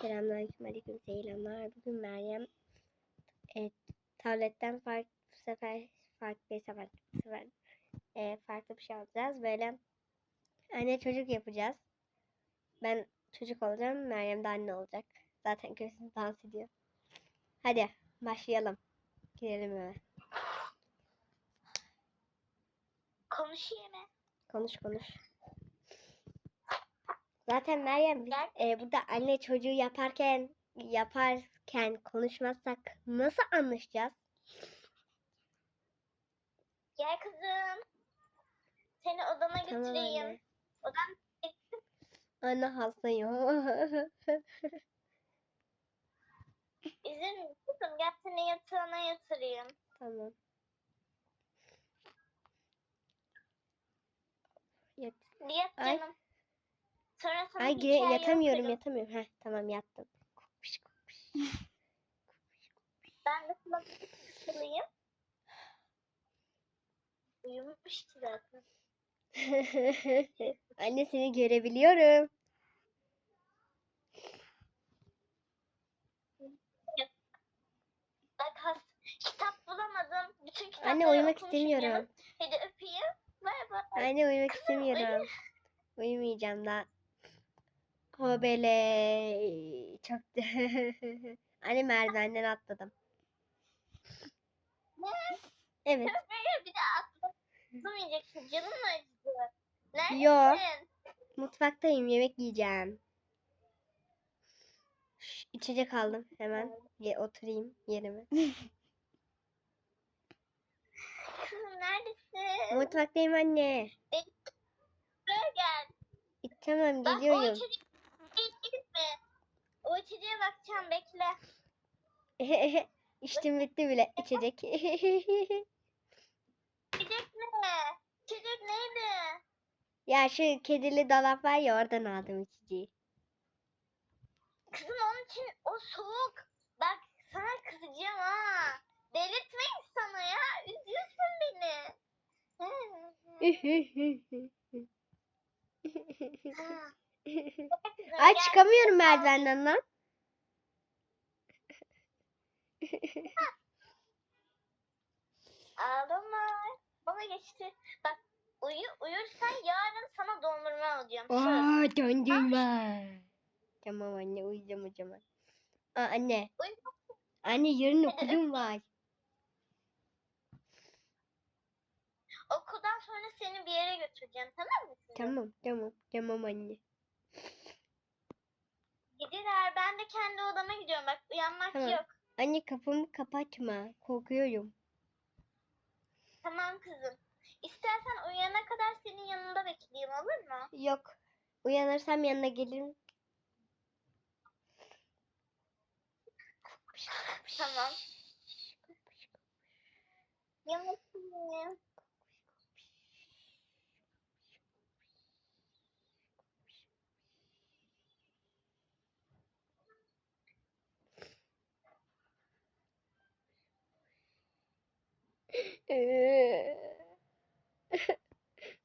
Selamünaleyküm, aleyküm selamlar. Bugün Meryem e, tabletten farklı bu sefer farklı bir sefer, bu sefer e, farklı bir şey alacağız. Böyle anne çocuk yapacağız. Ben çocuk olacağım, Meryem de anne olacak. Zaten göğsünü dans ediyor. Hadi başlayalım. Girelim eve. Konuşayım mı? Konuş konuş. Zaten Meryem biz e, burada anne çocuğu yaparken yaparken konuşmazsak nasıl anlaşacağız? Gel kızım. Seni odama Tamam götüreyim. anne. Odan Anne hastayım. izin? Kızım gel seni yatağına yatırayım. tamam. Yat. Yat Ay. Sonra sana Ay gire, yatamıyorum yatamıyorum. Heh, tamam yattım. Kokuş, kokuş. Ben de kulaklık kılayım. Uyumuş ki zaten. Anne seni görebiliyorum. Bak has kitap bulamadım. Bütün kitapları Anne uyumak okumuşum istemiyorum. Hadi öpeyim. Bay bay. Anne uyumak Kızım, istemiyorum. Uyumayacağım daha. Hobele. Çok Anne merdivenden atladım. Ne? Evet. Böyle bir de atlamayacak. Canım mı acıdı? Neredesin? Yo. Mutfaktayım. Yemek yiyeceğim. Şş, içecek aldım. Hemen ye, oturayım yerime. Neredesin? Mutfaktayım anne. Buraya gel. E, Tamam Bak geliyorum. içecek gitme. O içeceğe bakacağım bekle. İçtim bitti bile içecek. İçecek ne? İçecek neydi? ya şu kedili dolap var ya oradan aldım içeceği. Kızım onun için o soğuk. Bak sana kızacağım ha. Delirtmeyin sana ya. Üzüyorsun beni. Ay çıkamıyorum merdivenden lan. Ağlama. Bana geçti. Bak uyu uyursan yarın sana dondurma alacağım. Aa dondurma. Tamam anne uyuyacağım o zaman. Aa anne. Uyu. Anne yarın okulum var. Okuldan sonra seni bir yere götüreceğim tamam mı? Tamam tamam tamam anne. Gidiler. Ben de kendi odama gidiyorum. Bak uyanmak Tamam. yok. Anne kapımı kapatma. Korkuyorum. Tamam kızım. İstersen uyuyana kadar senin yanında bekleyeyim olur mu? Yok. Uyanırsam yanına gelirim. Tamam. Yanındayım.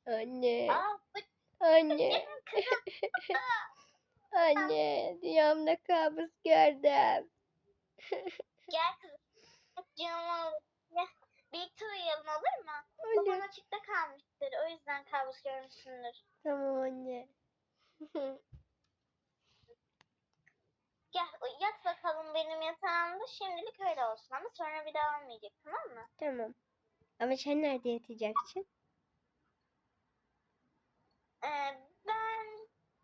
Anne. Aa, bu Anne. Anne. Rüyamda kabus gördüm. Gel kızım. Canım. Birlikte uyuyalım olur mu? Anne. Babam açıkta kalmıştır. O yüzden kabus görmüşsündür. Tamam anne. Gel yat bakalım benim yatağımda. Şimdilik öyle olsun ama sonra bir daha olmayacak tamam mı? tamam. Ama sen nerede yatacaksın? Ee, ben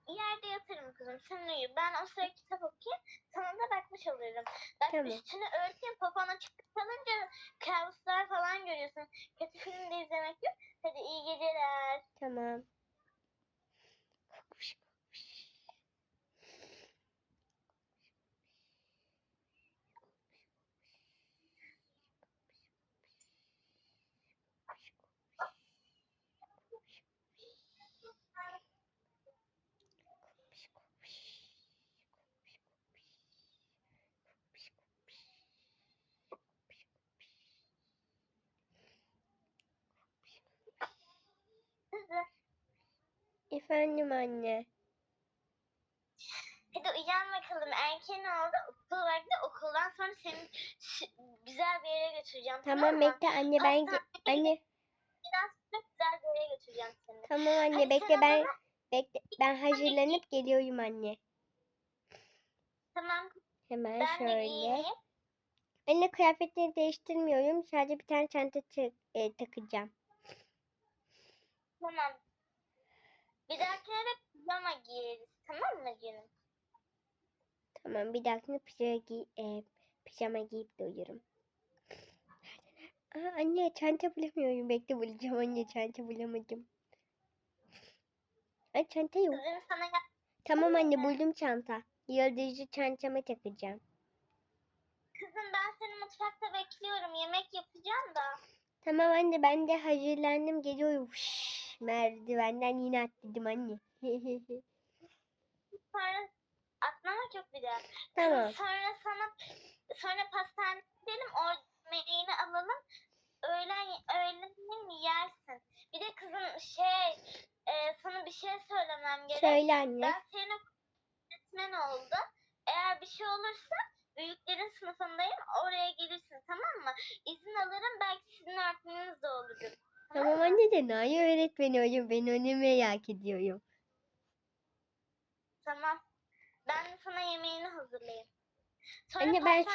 yerde yatarım kızım. Sen uyu. Ben o sırada kitap okuyayım. Sana da bakmış olurum. Bak Tamam. üstünü örteyim. Popon açık kalınca kabuslar falan görüyorsun. Kötü film de izlemek yok. Hadi iyi geceler. Tamam. Efendim anne. Hadi uyanma bakalım erken oldu. Okul vakti okuldan sonra seni güzel bir yere götüreceğim. Tamam mı? bekle anne ben anne Biraz güzel bir yere götüreceğim seni. tamam anne Hadi bekle ben zaman- bekle ben hazırlanıp geliyorum anne. Tamam Hemen ben şöyle. Anne kıyafetleri değiştirmiyorum. Sadece bir tane çanta e, takacağım. Tamam. Bir dahakine de pijama giyeriz. Tamam mı canım? Tamam bir dahakine pijama, giy e, pijama giyip de uyurum. Aa, anne çanta bulamıyorum. Bekle bulacağım anne çanta bulamadım. Ay çanta yok. Sana Tamam anne buldum çanta. Yıldızlı çantama takacağım. Kızım ben seni mutfakta bekliyorum. Yemek yapacağım da. Tamam anne ben de hazırlandım geliyorum. Şşş, merdivenden yine atladım anne. Sonra atlamak yok bir daha. tamam. Sonra sana sonra pastaneye gidelim. Orada yemeğini alalım. Öğlen öğlenin yersin. Bir de kızım şey e, sana bir şey söylemem gerek. Söyle anne. Ben senin öğretmen oldu. Eğer bir şey olursa büyüklerin sınıfındayım. Oraya gelirsin tamam mı? İzin alırım. Belki sizin öğretmeniniz de olurum. Tamam anne de Naya öğretmeni oyun ben onu merak ediyorum. Tamam. Ben de sana yemeğini hazırlayayım. Sonra Anne ben yemek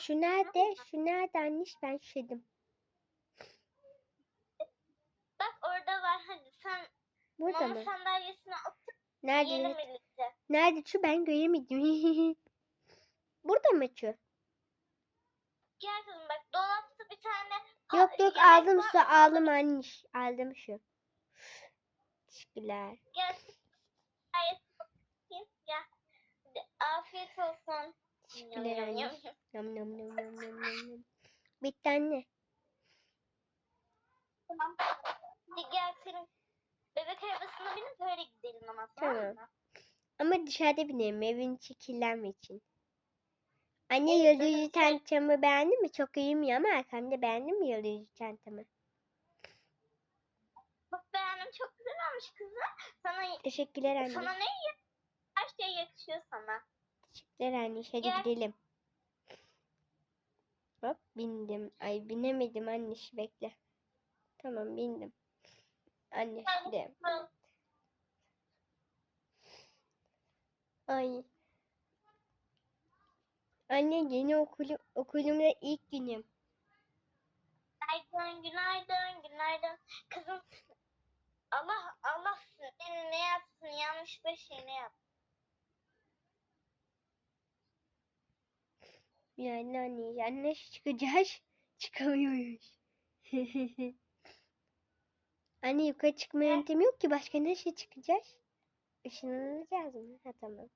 Şu nerede? Şu nerede anneş ben şuşadım. Bak orada var. Hadi sen Burada mama sandalyesine otur. Nerede? Yiyelim birlikte. Nerede şu ben göremedim. Burada mı şu? Gel kızım bak dolapta bir tane Yok yok yemek aldım var. su aldım anneş. Aldım şu. Teşekkürler. Gel. Afiyet olsun. Teşekkürler Yum, yum, anne. yum. Nam nam nam nam nam nam. Bitti anne. Tamam. Hadi gel senin bebek arabasına binip öyle gidelim ama tamam Tamam. mı? Ama dışarıda binelim evin içi kirlenme için. Anne Evet, yıldızlı çantamı beğendin mi? Çok iyiyim ama arkamda beğendin mi yıldızlı çantamı? Bak beğendim çok güzel olmuş kızım. Sana Teşekkürler anne. sana ne her şey yakışıyor sana. Teşekkürler anne. Hadi Gel. gidelim. Hop bindim. Ay binemedim anne bekle. Tamam bindim. Anne şimdi. Ay. Anne yeni okulu, okulumda ilk günüm. Günaydın, günaydın, günaydın. Kızım Allah Allah seni ne yapsın yanlış bir şey ne yap. Yani anne, anne çıkacağız. Çıkamıyoruz. anne yukarı çıkma yöntemi yok ki. Başka nasıl çıkacağız? Işınlanacağız mı? Ha tamam.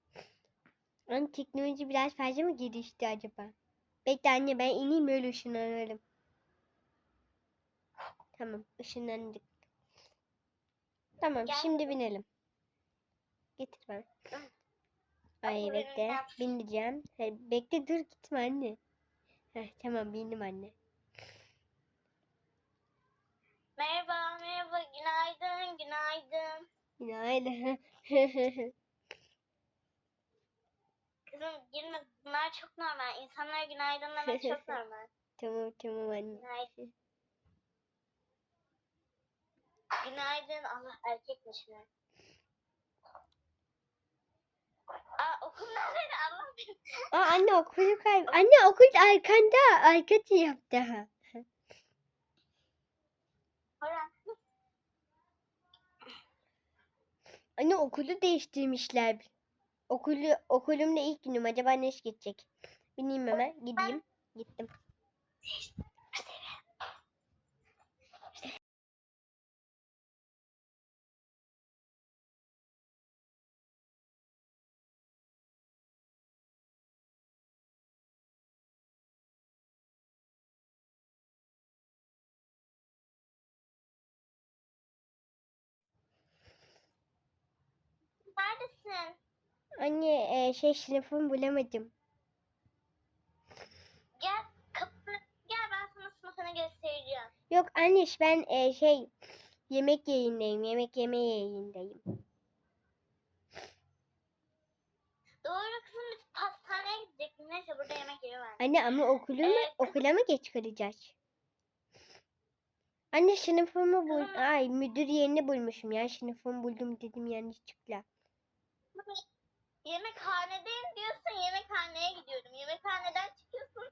Anne teknoloji biraz fazla mı gelişti acaba? Bekle anne ben ineyim öyle ışınlanırım. Tamam ışınlandık. Tamam Gel şimdi binelim. Getir bana. Ay bekle. Bineceğim. Bekle dur gitme anne. Heh, tamam bindim anne. Merhaba, merhaba, günaydın, günaydın. Günaydın. Kızım girme bunlar çok normal. İnsanlara günaydın demek çok normal. tamam tamam anne. Günaydın. Günaydın. Allah erkekmiş mi? Aa okul nerede? Bilir. Aa anne okulu kayb... Anne okul arkanda. Arka tarafta. Orhan. Anne okulu değiştirmişler. Okulu okulumda ilk günüm. Acaba ne iş geçecek? Bineyim hemen. Gideyim. Gittim. Neredesin? Anne e, şey sınıfımı bulamadım. Gel kapını gel ben sana sınıfını göstereceğim. Yok anne ben e, şey yemek yayındayım. Yemek yeme yayındayım. Doğru kızım biz pastaneye gidecektik. Neyse burada yemek yiyorlar. Anne ama okulu mu, Evet. okula mı geç kalacağız? Anne sınıfımı bul. Ay müdür yerini bulmuşum ya. Sınıfımı buldum dedim yanlışlıkla. Yemekhanedeyim diyorsun. Yemekhaneye gidiyorum. Yemekhaneden çıkıyorsun.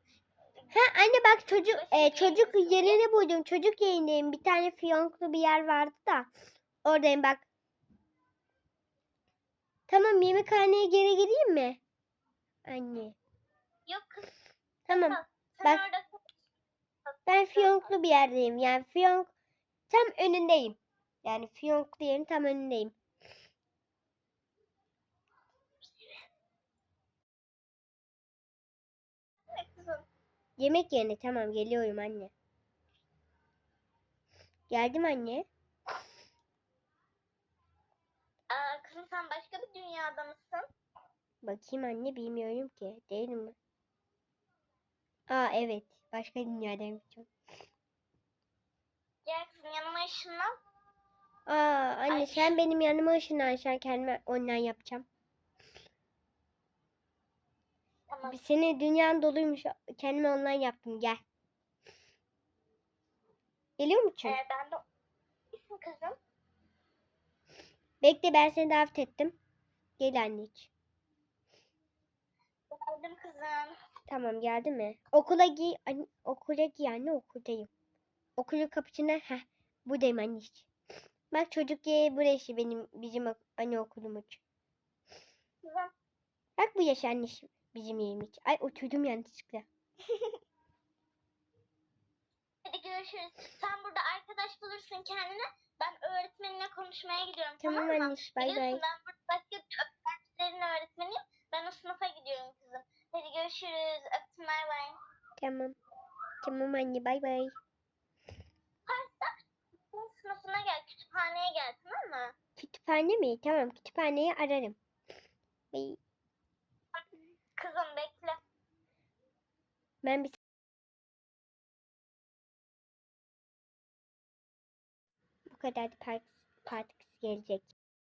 Ha anne bak çocuk e, bir çocuk yerini buldum. Çocuk yerindeyim. Bir tane fiyonklu bir yer vardı da. Oradayım bak. Tamam yemekhaneye geri gireyim mi? Anne. Yok kız Tamam. sen Bak. orada Ben fiyonklu bir yerdeyim. Yani fiyonk tam önündeyim. Yani fiyonklu yerin tam önündeyim. ne kızım? Yemek yerine tamam geliyorum anne. Geldim anne. Aa, kızım sen başka bir dünyada mısın? Bakayım anne bilmiyorum ki. Değil mi? Aa evet. Başka dünyadaymışım. Gel kızım yanıma ışınlan. Aa anne Ay. sen benim yanıma ışınlan. Sen kendime online yapacağım. Tamam. Seni dünyan doluymuş. Kendime online yaptım. Gel. Geliyor musun? Ee, ben de isim kızım. Bekle ben seni davet ettim. Gel anneciğim. Geldim kızım. Tamam geldi mi? Okula giy. Anne, okula giy anne okuldayım. Okulun kapısına heh buradayım anneciğim. Bak çocuk yeri burası benim bizim anne okulumuz. Bak bu yaş anneciğim bizim yerimiz. Ay oturdum yanlışlıkla. Hadi görüşürüz. Sen burada arkadaş bulursun kendine. Ben öğretmenine konuşmaya gidiyorum. Tamam, Tamam mı? anneciğim bay bay. ben burada başka öğrencilerin öğretmeniyim. Ben o sınıfa gidiyorum kızım. Hadi görüşürüz. Öptüm bay bay. Tamam. Tamam anne bay bay. Parkta sınıfına gel. Kütüphaneye gel tamam mı? Kütüphane mi? Tamam kütüphaneyi ararım. Bay. Kızım bekle. Ben bir bu kadar part, part gelecek.